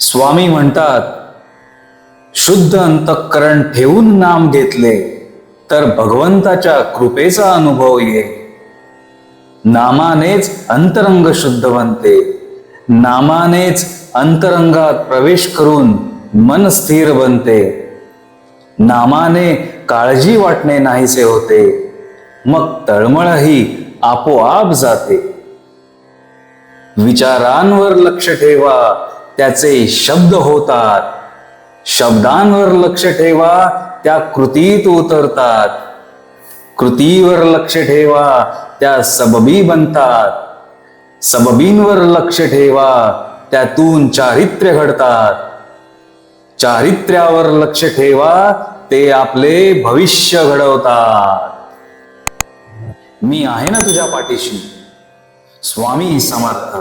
स्वामी म्हणतात शुद्ध अंतःकरण ठेवून नाम घेतले तर भगवंताच्या कृपेचा अनुभव ये. नामानेच अंतरंग शुद्ध बनते नामानेच अंतरंगात प्रवेश करून मन स्थिर बनते. नामाने काळजी वाटणे नाहीसे होते मग तळमळही आपोआप जाते. विचारांवर लक्ष ठेवा त्याचे शब्द होतात. शब्दांवर लक्ष ठेवा त्या कृतीत उतरतात. कृतीवर लक्ष ठेवा त्या सबबी बनतात. सबबींवर लक्ष ठेवा त्यातून चारित्र्य घडतात. चारित्र्यावर लक्ष ठेवा ते आपले भविष्य घडवतात. मी आहे ना तुझ्या पाठीशी. स्वामी समर्थ.